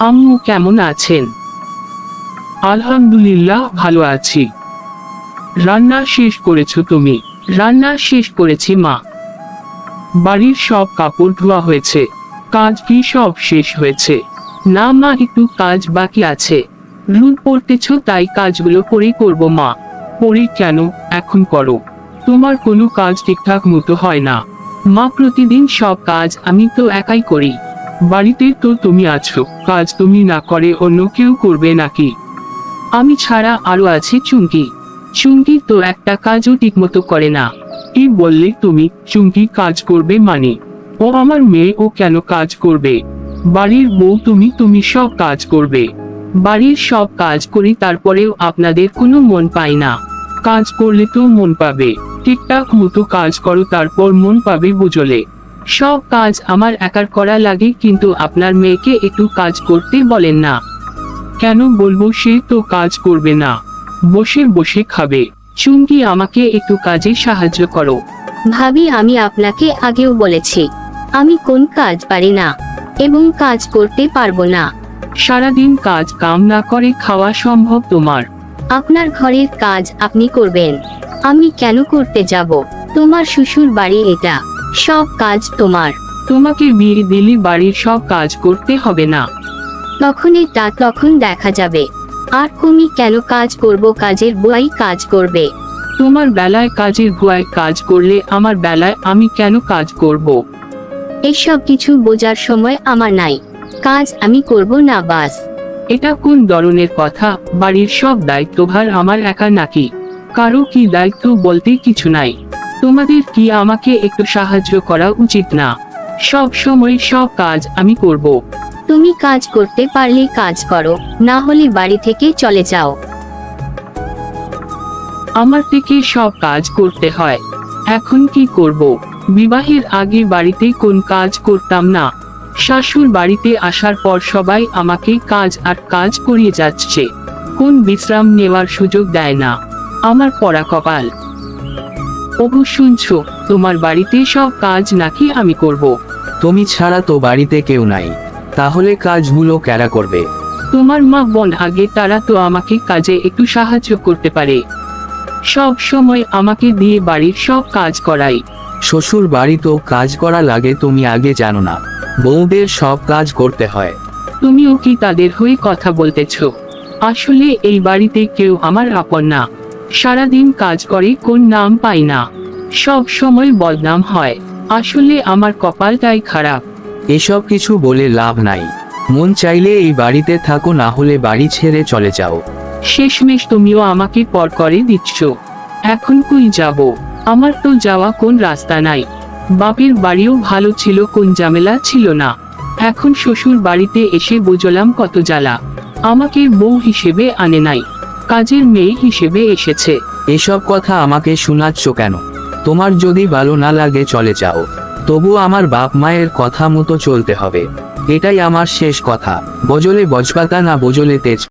আম্মু কেমন আছেন? আলহামদুলিল্লাহ ভালো আছি। রান্না শেষ করেছ তুমি? রান্না শেষ করেছি মা। বাড়ির সব কাপড় ধোয়া হয়েছে। কাজ কি সব শেষ হয়েছে। না মা, একটু কাজ বাকি আছে। রুল পড়তেছ, তাই কাজগুলো পরেই করব মা। পরে কেন? এখন করো। তোমার কোনো কাজ ঠিকঠাক মতো হয় না। মা, প্রতিদিন সব কাজ আমি তো একাই করি। বাড়িতে তো তুমি আছো, কাজ তুমি না করে অন্য কেউ করবে নাকি? আমি ছাড়া আরও আছে চুমকি। চুমকি তো একটা কাজও ঠিকমতো করে না। কি বললে তুমি, চুমকি কাজ করবে মানে? ও আমার মেয়ে, ও কেন কাজ করবে? বাড়ির বউ তুমি তুমি সব কাজ করবে। বাড়ির সব কাজ করি তারপরেও আপনাদের কোনো মন পায় না। কাজ করলে তো মন পাবে। ঠিকঠাক মতো কাজ করো তারপর মন পাবে বুঝলে। সব কাজ আমার একার করা লাগে কিন্তু আপনার মেয়েকে একটু কাজ করতে বলেন না। কেন বলব সে তো কাজ করবে না। বসে বসে খাবে। চুমকি আমাকে একটু কাজে সাহায্য করো। ভাবি আমি আপনাকে আগেও বলেছি আমি কোন কাজ পারি না এবং কাজ করতে পারব না। সারাদিন কাজ কাম না করে খাওয়া সম্ভব তোমার। আপনার ঘরের কাজ আপনি করবেন। আমি কেন করতে যাব? তোমার শ্বশুর বাড়ি এটা। সব কাজ তোমার। তোমাকে বিয়ে দিলে বাড়ির সব কাজ করতে হবে না। তখন এটা তখন দেখা যাবে। আর তুমি কেন কাজ করব কাজের বুয়াই কাজ করবে। তোমার বেলায় কাজের ভুয়ায় কাজ করলে আমার বেলায় আমি কেন কাজ করব। এসব কিছু বোঝার সময় আমার নাই। কাজ আমি করব না বাস। এটা কোন ধরনের কথা? বাড়ির সব দায়িত্বভার আমার একা নাকি? কারও কি দায়িত্ব বলতে কিছু নাই। তোমাদের কি আমাকে একটু সাহায্য করা উচিত না? সব সময় সব কাজ আমি করব। তুমি কাজ করতে পারলে কাজ করো না হলে বাড়ি থেকে চলে যাও। আমার থেকে সব কাজ করতে হয়। এখন কি করব? বিবাহের আগে বাড়িতে কোন কাজ করতাম না। শাশুর বাড়িতে আসার পর সবাই আমাকে কাজ আর কাজ করিয়ে যাচ্ছে। কোন বিশ্রাম নেওয়ার সুযোগ দেয় না। আমার পড়া কপাল ওগো শুনছো তোমার বাড়িতে সব কাজ নাকি আমি করব। তুমি ছাড়া তো বাড়িতে কেউ নাই তাহলে কাজগুলো ক্যারা করবে? তোমার মা বোন আগে তারা তো আমাকে কাজে একটু সাহায্য করতে পারে। সব সময় আমাকে দিয়ে বাড়ির সব কাজ করাই শ্বশুর বাড়ি তো কাজ করা লাগে তুমি আগে জানো না। বউদের সব কাজ করতে হয়। তুমিও কি তাদের হয়ে কথা বলতেছ? আসলে এই বাড়িতে কেউ আমার আপন না। সারাদিন কাজ করে কোন নাম পাই না। সব সময় বদনাম হয়। আসলে আমার কপালটাই খারাপ। এসব কিছু বলে লাভ নাই। মন চাইলে এই বাড়িতে থাকো না হলে বাড়ি ছেড়ে চলে যাও। শেষমেশ তুমিও আমাকে পর করে দিচ্ছ। এখন কই যাব? আমার তো যাওয়া কোন রাস্তা নাই। বাপের বাড়িও ভালো ছিল কোন ঝামেলা ছিল না। এখন শ্বশুর বাড়িতে এসে বুঝলাম কত জ্বালা। আমাকে বউ হিসেবে আনে নাই। কাজের মেয়ে হিসেবে এসেছে। এসব কথা আমাকে শোনাচ্ছ কেন? তোমার যদি ভালো না লাগে চলে যাও। তবু আমার বাপ মায়ের কথা মতো চলতে হবে। এটাই আমার শেষ কথা। বজলে বজপাতা না বজলে তেজ